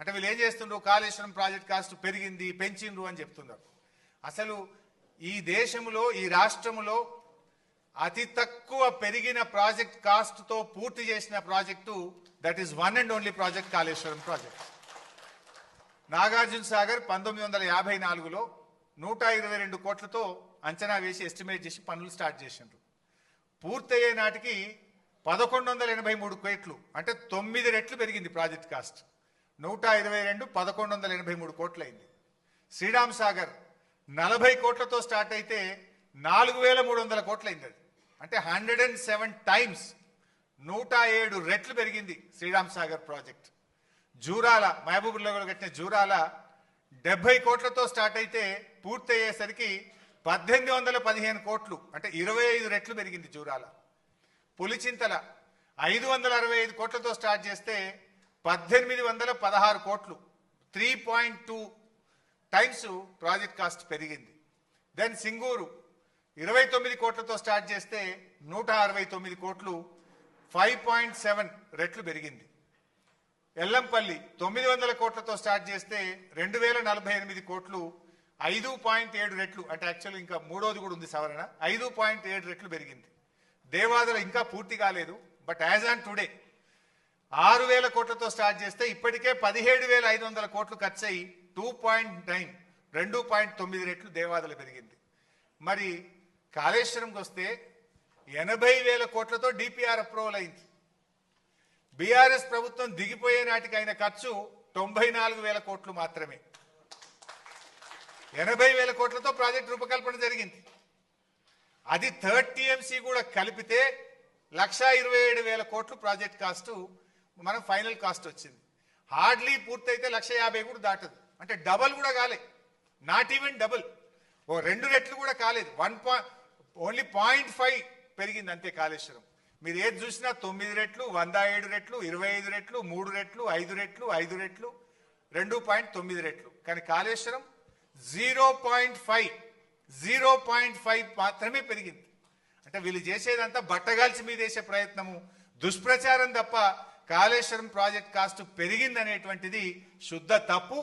అంటే వీళ్ళు ఏం చేస్తుండ్రు? కాళేశ్వరం ప్రాజెక్ట్ కాస్ట్ పెరిగింది పెంచిండ్రు అని చెప్తున్నారు. అసలు ఈ దేశంలో ఈ రాష్ట్రంలో అతి తక్కువ పెరిగిన ప్రాజెక్ట్ కాస్ట్తో పూర్తి చేసిన project that is one and only project Kaleshwaram project. Nagarjuna Sagar పంతొమ్మిది వందల యాభై నాలుగులో నూట ఇరవై రెండు కోట్లతో అంచనా వేసి ఎస్టిమేట్ చేసి పనులు స్టార్ట్ చేసిండ్రు. పూర్తయ్యే నాటికి పదకొండు వందల ఎనభై మూడు కోట్లు అంటే తొమ్మిది రెట్లు పెరిగింది ప్రాజెక్ట్ కాస్ట్. నూట ఇరవై రెండు పదకొండు వందల ఎనభై మూడు కోట్లయింది. శ్రీరామ్ సాగర్ నలభై కోట్లతో స్టార్ట్ అయితే నాలుగు వేల మూడు వందల కోట్లయింది అది. అంటే హండ్రెడ్ అండ్ సెవెన్ టైమ్స్ నూట ఏడు రెట్లు పెరిగింది శ్రీరామ్ సాగర్ ప్రాజెక్ట్. జూరాల మహబూబ్నగర్ కట్టిన జూరాల డెబ్బై కోట్లతో స్టార్ట్ అయితే పూర్తయ్యేసరికి పద్దెనిమిది వందల పదిహేను కోట్లు అంటే ఇరవై ఐదు రెట్లు పెరిగింది జూరాల. పులిచింతల ఐదు వందల అరవై ఐదు కోట్లతో స్టార్ట్ చేస్తే పద్దెనిమిది వందల పదహారు కోట్లు three point two times project cost పెరిగింది. దెన్ సింగూరు ఇరవై తొమ్మిది కోట్లతో స్టార్ట్ చేస్తే నూట అరవై తొమ్మిది కోట్లు ఫైవ్ పాయింట్ సెవెన్ రెట్లు పెరిగింది. ఎల్లంపల్లి తొమ్మిది వందల కోట్లతో స్టార్ట్ చేస్తే రెండు వేల నలభై ఎనిమిది కోట్లు ఐదు పాయింట్ ఏడు రెట్లు అంటే యాక్చువల్ ఇంకా మూడోది కూడా ఉంది సవరణ ఐదు పాయింట్ ఏడు రెట్లు పెరిగింది. దేవాదుల ఇంకా పూర్తి కాలేదు బట్ యాజ్ ఆన్ టుడే ఆరు వేల కోట్లతో స్టార్ట్ చేస్తే ఇప్పటికే పదిహేడు వేల ఐదు వందల కోట్లు ఖర్చు అయ్యి టూ పాయింట్ నైన్ రెండు పాయింట్ తొమ్మిది రెట్లు దేవాదులు పెరిగింది. మరి కాళేశ్వరంకి వస్తే ఎనభై వేల కోట్లతో డిపిఆర్ అప్రూవల్ అయింది. బీఆర్ఎస్ ప్రభుత్వం దిగిపోయే నాటికి అయిన ఖర్చు తొంభై నాలుగు వేల కోట్లు మాత్రమే. ఎనభై వేల కోట్లతో ప్రాజెక్ట్ రూపకల్పన జరిగింది. అది థర్డ్ టీఎంసీ కూడా కలిపితే లక్షా ఇరవై ఏడు వేల కోట్లు ప్రాజెక్ట్ కాస్ట్ మనం ఫైనల్ కాస్ట్ వచ్చింది. హార్డ్లీ పూర్తయితే లక్ష యాభై కూడా దాటదు. అంటే డబల్ కూడా కాలే. నాట్ ఈవెన్ డబుల్ ఓ రెండు రెట్లు కూడా కాలేదు. One point only point five పెరిగింది అంతే కాళేశ్వరం. మీరు ఏది చూసినా తొమ్మిది రెట్లు వంద ఏడు రెట్లు ఇరవై ఐదు రెట్లు మూడు రెట్లు ఐదు రెట్లు ఐదు రెట్లు రెండు పాయింట్ తొమ్మిది రెట్లు. కానీ Kaleshwaram zero point five zero point five మాత్రమే పెరిగింది. అంటే వీళ్ళు చేసేదంతా బట్టగాల్చి మీద వేసే ప్రయత్నము. దుష్ప్రచారం తప్ప కాళేశ్వరం ప్రాజెక్ట్ కాస్ట్ పెరిగిందనేటువంటిది శుద్ధ తప్పు.